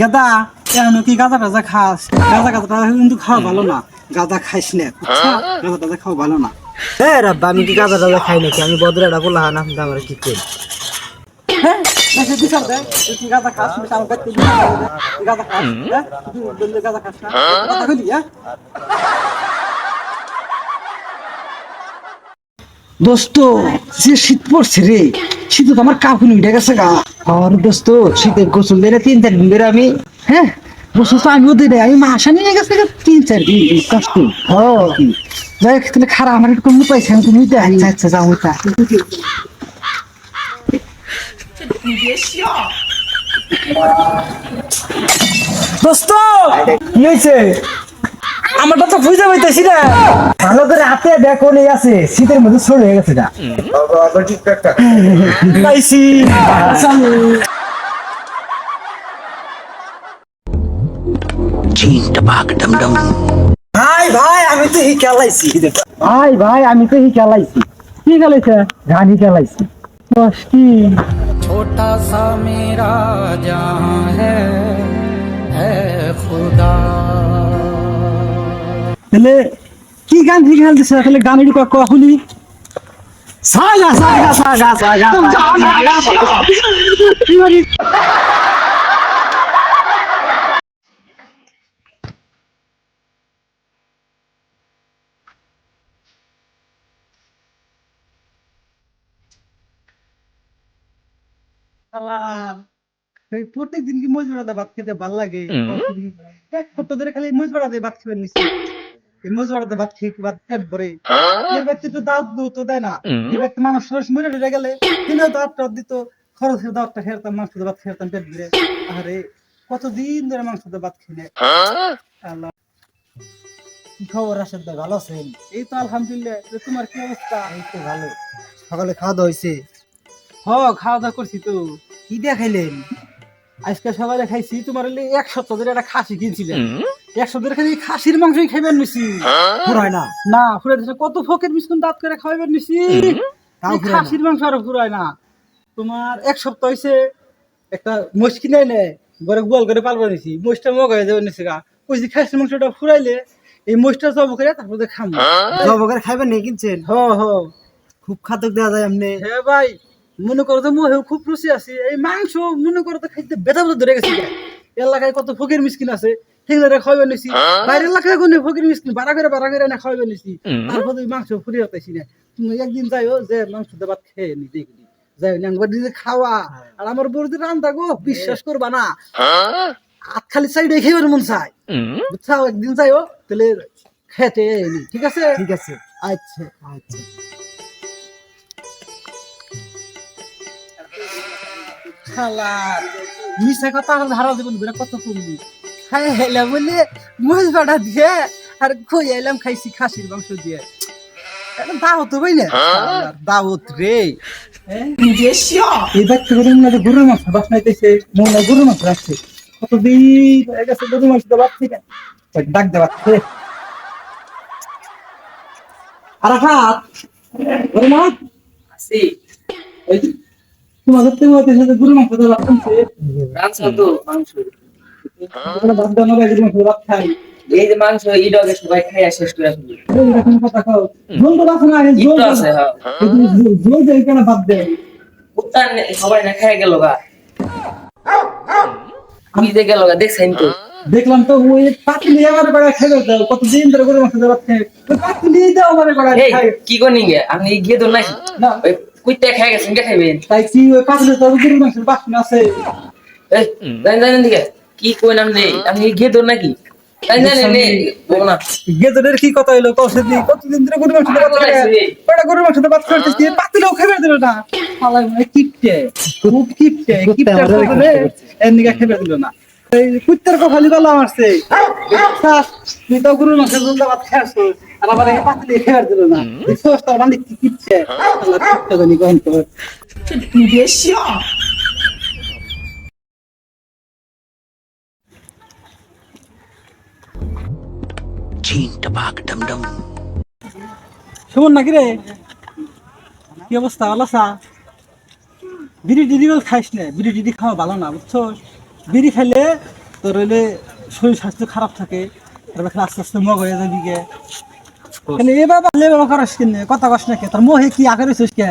গাদা এখন কি গাদা টাজা খাস? গাদা গাদা কিন্তু খাওয়া ভালো না। গাদা খাইস না বুঝছ? গাদা টাজা খাওয়া ভালো না। হ্যাঁ রাব্বা আমি কি গাঁদা টাদা খাই নাকি? আমি বদরাটা বললা না আমার কি করি হ্যাঁ তুই গাদা খাস? হ্যাঁ গাদা খাস না কথা কইলি হ্যাঁ দোস্ত যে শীত পড়ছে রে শীত তো আমার কাকুনি উঠে গেছে গা। আর দোস্ত শীতের গোসল দেয় তিন চার দিন ধরে আমি। হ্যাঁ বসে তো আমিও দিই আমি মাসা নিয়ে গেছে তিন চার দিন। কষ্ট ও যাই হোক, তাহলে খারাপ আমার একটু কমে পাইছে আমি তুমি দেখ আচ্ছা আচ্ছা যাও তা দোস্ত কি হয়েছে আমারটা তো বুঝতে পারতেছি না। ভালো করে হাতে দেখো নেই আছে শীতের মধ্যে সর হয়ে গেছে না ভাই ভাই আমি তো খেলাইছি। ভাই ভাই আমি তো খেলাইছি। কি খেলাইছে? খেলাইছি। ছোটা হ্যাঁ খুদা। তাহলে কি গান ঠিক খেলতেছে তাহলে গানের কখনই? সাগা সাগা সাগা সাগা প্রত্যেক দিন কি মজ ভাড়া ভাত খেতে ভালো লাগে? এক সপ্তাহ ধরে খালি মজ ভাড়া দিয়ে ভাত খেয়ে নিচ্ছি ভাত খেয়ে ভাত পেট ভরে এর ব্যক্তি তো দাঁত দু তো দেয় না? এই ব্যক্তি মানুষ মরে গেলে দাঁত টাত দিত খরচের দাঁতটা খেরতাম মাংস দিয়ে ভাত খেরতাম পেট ভরে। আরে কতদিন ধরে মাংস দিয়ে ভাত খেয়ে আল্লাহ। কি খবর রাশেদ ভাই ভালো আছেন? এই তো আলহামদুলিল্লাহ। তো তোমার কি অবস্থা? এই তো ভালো। সকালে খাওয়া দাওয়া হয়েছে? হ খাওয়া দাওয়া করছি তো। কি দিয়ে খাইলেন আজকে সকালে খাইছি তোমার এক সপ্তাহ ধরে একটা খাসি কিনছিলেন। এক সপ্তাহ ধরে খালি খাসির মাংসই খাইবেন নিছি। ফুরায় না। না ফুরাই দিছে। কত ফকের বিস্কুট দাঁত করে খাইবেন নিছি। না। খাসির মাংস আরও ফুরায় না। তোমার এক সপ্তাহ হইছে একটা মোষ কিনে এনে ঘরে গোয়াল করে পালবা নিছি। মোষটা মগাই যাবে নিছি গা। ওই যে খাসির মাংসটা ফুরাইলে এই মোষটা জব করে তারপরে খামো। জব করে খাইবেন নেই কিনছেন? হ হ। খুব খাতক দেওয়া যায় এমনি। হ্যাঁ ভাই মনে করো তো মোহে খুব রুচি আছে। এই মাংস মনে করো তো খাইতে বেতা বেতা ধরে গেছে এলাকায় কত ফকির মিসকিন আছে। সেগুলো খাওয়াবে নিছি বাইরের এলাকায় কোনো ফকির মিসকিন বাড়া করে বাড়া করে না খাওয়াবে নিছি তারপর ওই মাংস ফুরিয়ে হতাইছি না। তুমি একদিন যাইও যে মাংস দেবাত খেয়ে নি দেখবি যাই একবার নিজে খাওয়া। আর আমার রান্না গো বিশ্বাস করবা না। হাত খালি সাইডে খেয়ে মন চাই বুঝছাও? একদিন যাইও তাহলে খেতে নি ঠিক আছে? ঠিক আছে। আচ্ছা। আচ্ছা। খালার মিশা কথা আর ধারা জীবন বেড়া কত কমবি। খাই হেলাম বলে মুজ বাড়া দিয়ে আর খই এলাম খাইছি খাসির মাংস দিয়ে। দাওয়াত ভাই না? শালার দাওয়াত রে। এই বাচ্চা করে মনে হয় গরুর মাংস বাস নাইতেছে মনে হয় গরুর মাংস রাখছে। কতদিন হয়ে গেছে গরুর মাংস ঠিক আছে ডাক দেওয়া আরাফাত গরুর মাংস যে তোমাদের তো গরুর মাংস দেওয়া না ভাই, গরুর মাংস। এই যে মাংস সবাই খাইয়া শেষ করে এই কথা ঝোল তো আছে না আগে ঝোল একটু আছে হ্যাঁ। কেন বাদ উত্তান সবাই না খাইয়া গেল গা। আমি যে গেল গা দেখছেন তো? দেখলাম তো ওই পাতিলি আমার বেড়া খাইবে দাও কতদিন ধরে গরুর মাংস ভাত খাই পাতিলি দাও আমার বেড়া এই খাই কি করনি গে আমি গিয়ে তো নাই। না। ওই কুইতে খাই গেছেন কে খাইবেন? তাই কি ওই পাতিলি তো গরুর মাংসের বাসন আছে? এই জানেন জানেন দিকে কি কই নাম নেই আপনি নাকি? জানেন জানেন নেই বলো না। গেদরের কি কথা হইল? কৌশল দিয়ে কতদিন ধরে গরুর মাংস ভাত খাই মাংস পাতিলেও খাইবে দিল না। শালাই মানে কিপটে খুব কিপটে। কিপটে করে এর নিগা খাইবে দিল না। এই কুত্তার কপালি গলা মারছে। তুই তো গরুর মাংস ভাত খাইছ আর আবার এই পাতিলে খাইবে দিল না। সস্তা মানে কি কিপটে। শালা কিপটে জানি কোন তো সুমন নাকি রে? কি অবস্থা? ভালো আছা? বিড়ি টিড়ি খাইস না? বিড়ি টিড়ি খাওয়া ভালো না, বুঝছ? বিড়ি খেলে তোর হইলে শরীর স্বাস্থ্য খারাপ থাকে, তারপর আস্তে আস্তে মগ হয়ে যাবি গে। কেন এ বাবা লে বাবা করাস কেন? কথা কস না কে? তোর মোহে কি আকার কে